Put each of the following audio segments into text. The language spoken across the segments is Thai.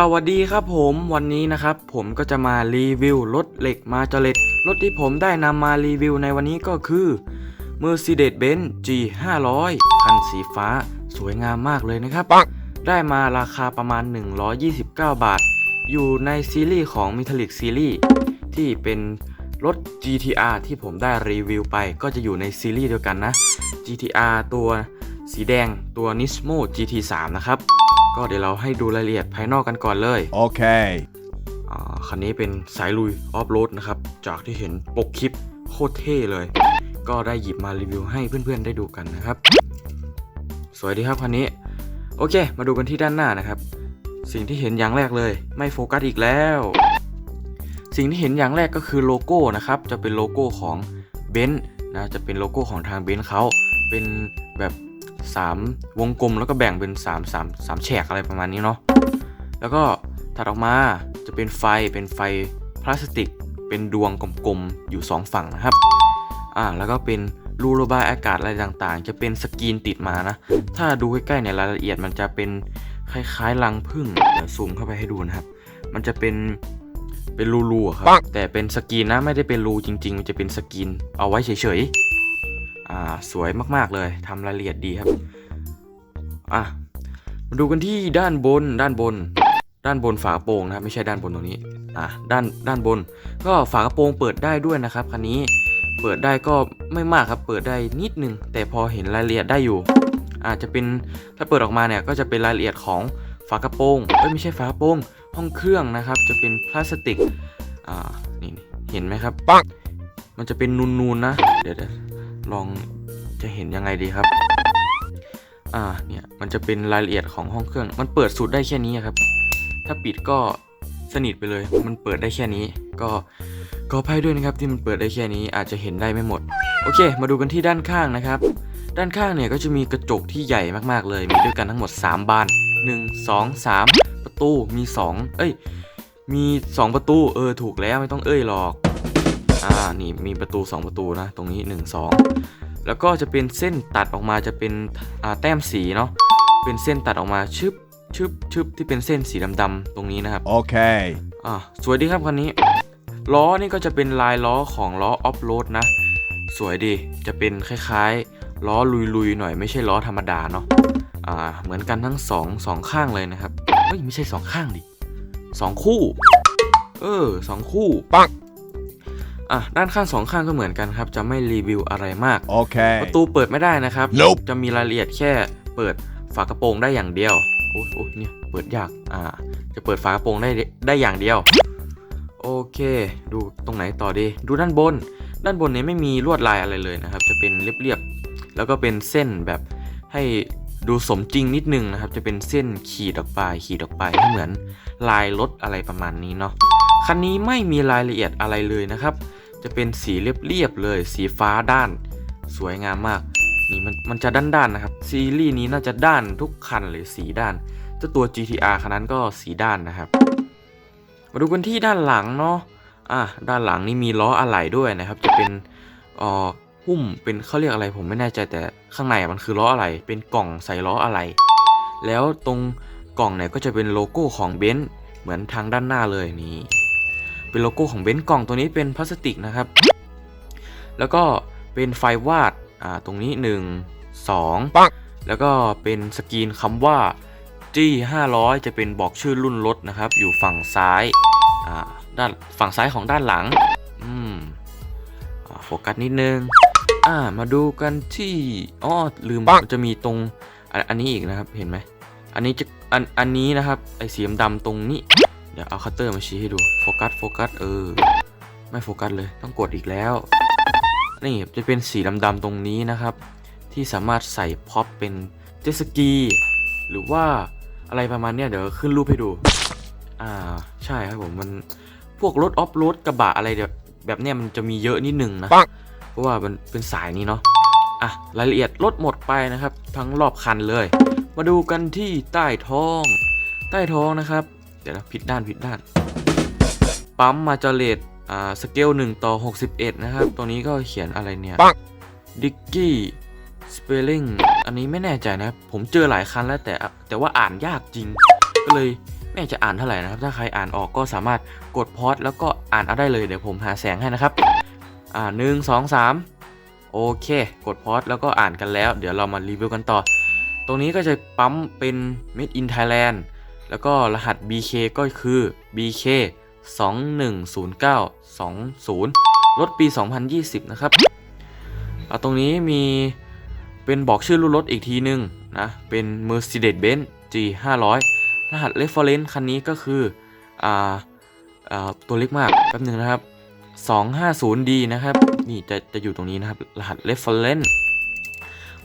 สวัสดีครับผมวันนี้นะครับผมก็จะมารีวิวรถเหล็กมาจเลตรถที่ผมได้นำมารีวิวในวันนี้ก็คือ Mercedes-Benz G 500 คันสีฟ้า สวยงามมากเลยนะครับ ได้มาราคาประมาณ 129 บาท อยู่ในซีรีส์ของ Metallic Series ที่เป็นรถ GTR ที่ผมได้รีวิวไปก็จะอยู่ในซีรีส์เดียวกันนะ GTR ตัวสีแดงตัว Nismo GT3 นะครับ ก็เดี๋ยวเราให้ดูรายละเอียดภายนอกกันก่อนเลย Okay. อ่าคันนี้เป็นสายลุยออฟโรดนะครับ จากที่เห็นปกคลิปโคตรเท่เลย ก็ได้หยิบมารีวิวให้เพื่อนๆได้ดูกันนะครับ สวยดีครับคันนี้ โอเค มาดูกันที่ด้านหน้านะครับ สิ่งที่เห็นอย่างแรกเลย ไม่โฟกัสอีกแล้ว สิ่งที่เห็นอย่างแรกก็คือโลโก้นะครับ จะเป็นโลโก้ของเบนซ์นะ จะเป็นโลโก้ของทางเบนซ์เขาเป็นแบบ 3 วงกลมแล้วก็แบ่งเป็น 3 3 3แฉกอะไรประมาณนี้เนาะแล้วก็ถัดออกมาจะเป็นไฟเป็นไฟพลาสติก เป็นดวงกลมๆอยู่ 2 ฝั่งนะครับอ่าแล้วก็เป็นรูระบายอากาศอะไรต่างๆ จะเป็นสกรีนติดมานะ ถ้าดูใกล้ๆในยรายละเอียดมันจะเป็นคล้ายๆรังผึ้งเดี๋ยวซูมเข้าไปให้ดูนะครับ มันจะเป็นเป็นรูๆอะครับปังแต่เป็นสกรีนนะไม่ได้เป็นรูจริง ๆ มันจะเป็นสกรีนเอาไว้เฉยๆอ่า สวยมากๆเลยทำรายละเอียดดีครับอะมาดูกันที่ด้านบนด้านบน ด้านบนฝากระโปรงนะครับไม่ใช่ด้านบนตรงนี้อะด้านด้านบน ก็ฝากระโปรงเปิดได้ด้วยนะครับคันนี้เปิดได้ก็ไม่มากครับ เปิดได้นิดนึง แต่พอเห็นรายละเอียดได้อยู่ อาจจะเป็นถ้าเปิดออกมาเนี่ยก็จะเป็นรายละเอียดของฝากระโปรงเอ้ยไม่ใช่ฝากระโปรงห้องเครื่องนะครับ จะเป็นพลาสติกอ่านี่เห็นไหมครับปังมันจะเป็นนูนๆนะเดี๋ยวเดี๋ยว ลองจะเห็นยังไงดีครับ อ่า เนี่ย มันจะเป็นรายละเอียดของห้องเครื่อง มันเปิดสุดได้แค่นี้ครับ ถ้าปิดก็สนิทไปเลย มันเปิดได้แค่นี้ ก็ขออภัยด้วยนะครับที่มันเปิดได้แค่นี้ อาจจะเห็นได้ไม่หมด โอเค มาดูกันที่ด้านข้างนะครับ ด้านข้างเนี่ยก็จะมีกระจกที่ใหญ่มากๆเลย มีด้วยกันทั้งหมด 3 บาน 1 2 3 ประตูมี 2 เอ้ย มี 2 ประตู เออ ถูกแล้วไม่ต้องเอ้ยหรอก อ่านี่มีประตู 2 ประตูนะ ตรงนี้ 1 2 แล้วก็จะเป็นเส้นตัดออกมาจะเป็นอ่าแต้มสีเนาะเป็นเส้นตัดออกมาชึบชึบชึบที่เป็นเส้นสีดำๆตรงนี้นะครับ Okay. อ่าสวยดีครับคันนี้ล้อนี่ก็จะเป็นลายล้อของล้อออฟโรดนะ สวยดีจะเป็นคล้ายๆ ล้อลุยๆหน่อยไม่ใช่ล้อธรรมดาเนาะอ่าเหมือนกันทั้งสองสองข้างเลยนะครับเฮ้ยไม่ใช่สองข้างดิสองคู่ เออสองคู่ปัง อะด้านข้างสองข้างก็เหมือนกันครับ จะไม่รีวิวอะไรมาก Okay. ประตูเปิดไม่ได้นะครับ Nope จะมีรายละเอียดแค่เปิดฝากระโปรงได้อย่างเดียวโอ้ยโอ้ยเนี่ยเปิดยากอ่า จะเปิดฝากระโปรงได้ได้อย่างเดียว โอเค ดูตรงไหนต่อดี ดูด้านบน ด้านบนนี้ไม่มีลวดลายอะไรเลยนะครับ จะเป็นเรียบๆแล้วก็เป็นเส้นแบบให้ดูสมจริงนิดนึงนะครับ จะเป็นเส้นขีดออกไปขีดออกไปให้เหมือนลายรถอะไรประมาณนี้เนาะคันนี้ไม่มีรายละเอียดอะไรเลยนะครับ จะเป็นสีเรียบๆเลย สีฟ้าด้าน สวยงามมาก นี่มันมันจะด้านๆนะครับ ซีรีส์นี้น่าจะด้านทุกคันเลยสีด้านเจ้าตัว GTR คันนั้นก็สีด้านนะครับ มาดูกันที่ด้านหลังเนาะอะด้านหลังนี่มีล้ออะไหล่ด้วยนะครับ จะเป็นเอ่อหุ้มเป็นเขาเรียกอะไรผมไม่แน่ใจแต่ข้างในมันคือล้ออะไหล่เป็นกล่องใส่ล้ออะไหล่แล้วตรงกล่องเนี่ยก็จะเป็นโลโก้ของเบนซ์เหมือนทางด้านหน้าเลยนี่ เป็นโลโก้ของเบนซ์กล่องตัวนี้เป็นพลาสติกนะครับ แล้วก็เป็นไฟวาดอ่าตรงนี้ 1 2ปังแล้วก็เป็นสกรีนคำว่า G 500 จะเป็นบอกชื่อรุ่นรถนะครับ อยู่ฝั่งซ้ายอ่าด้านฝั่งซ้ายของด้านหลังอืมอ่าโฟกัสนิดนึงอ่ามาดูกันที่อ๋อลืมปังจะมีตรงอันอันนี้อีกนะครับเห็นไหมอันนี้จะอันอันนี้นะครับไอสีดำๆตรงนี้เดี๋ยวเอาคัตเตอร์มาชี้ให้ดูโฟกัสโฟกัสเออ ไม่โฟกัสเลยต้องกดอีกแล้ว นี่จะเป็นสีดำๆตรงนี้นะครับ ที่สามารถใส่พ็อปเป็นเจสกีหรือว่าอะไรประมาณเนี้ยเดี๋ยวขึ้นรูปให้ดู อ่าใช่ครับผมมันพวกรถออฟโรดกระบะอะไรแบบแบบเนี้ยมันจะมีเยอะนิดนึงนะเพราะว่ามันเป็นสายนี้เนาะอะรายละเอียดลดหมดไปนะครับ ทั้งรอบคันเลย มาดูกันที่ใต้ท้อง ใต้ท้องนะครับ ดี๋ยวนะผิดด้านผิดด้าน ปั๊มมาจเลตอ่าสเกล1ต่อ 61 นะครับ ตรงนี้ก็เขียนอะไรเนี่ยปังดิกกี้สเปลลิงอันนี้ไม่แน่ใจนะครับ ผมเจอหลายคันแล้วแต่แต่ว่าอ่านยากจริง ก็เลยไม่ไม่จะอ่านเท่าไหร่นะครับ ถ้าใครอ่านออกก็สามารถกดพอดแล้วก็อ่านเอาได้เลยเดี๋ยวผมหาแสงให้นะครับ อ่าหนึ่งสองสามโอเค กดพอดแล้วก็อ่านกันแล้ว เดี๋ยวเรามารีวิวกันต่อ ตรงนี้ก็จะปั๊มเป็น Made in Thailand แล้วก็รหัส BK ก็คือ BK 210920 รถปี 2020 นะครับอ่าตรงนี้มีเป็นบอกชื่อรุ่นรถอีกทีนึงนะ เป็น Mercedes-Benz G 500 รหัส reference คันนี้ก็คืออ่าอ่าตัวเล็กมากแป๊บนึงนะครับ 250D นะครับ นี่จะจะอยู่ตรงนี้นะครับ รหัส reference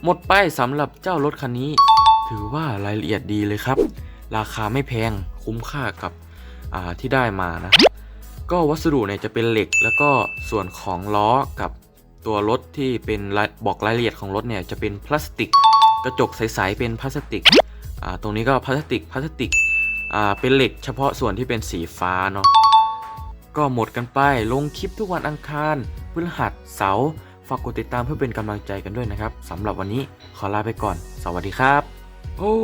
หมดไปสำหรับเจ้ารถคันนี้ ถือว่ารายละเอียดดีเลยครับ ราคาไม่แพงคุ้มค่ากับที่ได้มานะ ก็วัสดุเนี่ยจะเป็นเหล็ก แล้วก็ส่วนของล้อกับตัวรถที่เป็นบอกรายละเอียดของรถเนี่ยจะเป็นพลาสติก กระจกใสๆเป็นพลาสติกตรงนี้ก็พลาสติกพลาสติกเป็นเหล็กเฉพาะส่วนที่เป็นสีฟ้าเนาะก็หมดกันไปลงคลิปทุกวันอังคารพฤหัสเสาร์ฝากกดติดตามเพื่อเป็นกำลังใจกันด้วยนะครับสำหรับวันนี้ขอลาไปก่อน สวัสดีครับ โอ้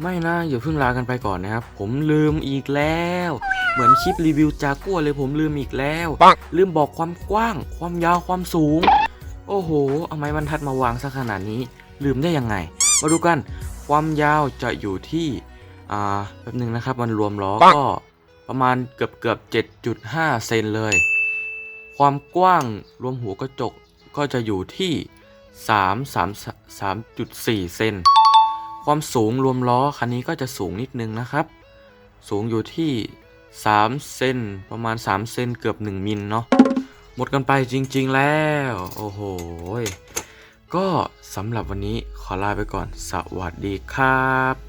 ไม่นะอย่าเพิ่งลากันไปก่อนนะครับ ผมลืมอีกแล้ว เหมือนคลิปรีวิวจากัวเลยผมลืมอีกแล้วปังลืมบอกความกว้าง ความยาวความสูง โอ้โห เอาไม้บรรทัดมาวางซะขนาดนี้ ลืมได้ยังไง มาดูกัน ความยาวจะอยู่ที่ อ่าแป๊บนึงนะครับ มันรวมล้อปังก็ประมาณเกือบเกือบ7.5 เซนเลย ความกว้างรวมหัวกระจกก็จะอยู่ที่ 3 3 3.4 เซน ความสูงรวมล้อคันนี้ก็จะสูงนิดนึงนะครับ สูงอยู่ที่ 3 เซนประมาณ 3 เซนเกือบ 1 มิลเนาะหมดกันไปจริง ๆ แล้ว โอ้โห ก็สำหรับวันนี้ขอลาไปก่อน สวัสดีครับ